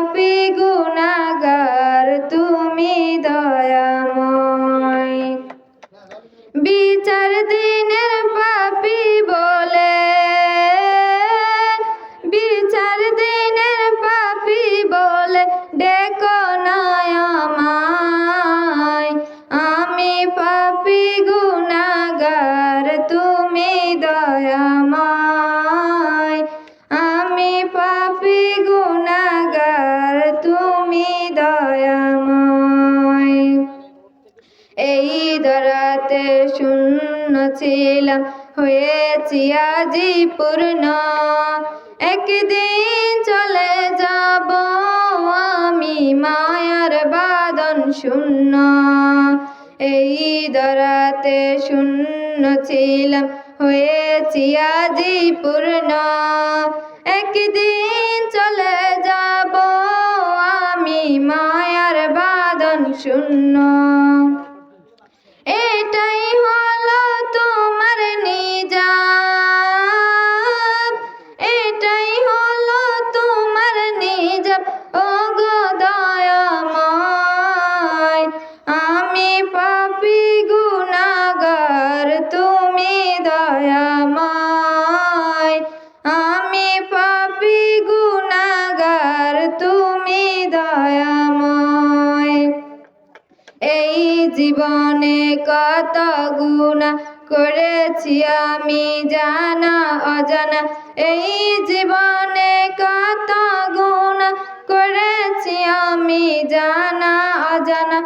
পাপি গুনাগার তুমি দয়াময়। বিচার দিনের পাপি বলে বিচার দিনের পাপি বলে ডেকো আমায়। আমি পাপি গুনাগার তুমি দয়াময়। শূন্য ছিলাম হয়েছি আজি পূর্ণ। একদিন চলে যাব আমি মায়ার বাদন শূন্য। এই দরাতে শূন্য ছিলাম, হয়েছি আজি পূর্ণ। একদিন চলে যাব আমি মায়ার বাদন শূন্য। জীবনে কত গুণা করেছি আমি জানা, অজানা। এই জীবনে কত গুণা করেছি আমি জানা, অজানা।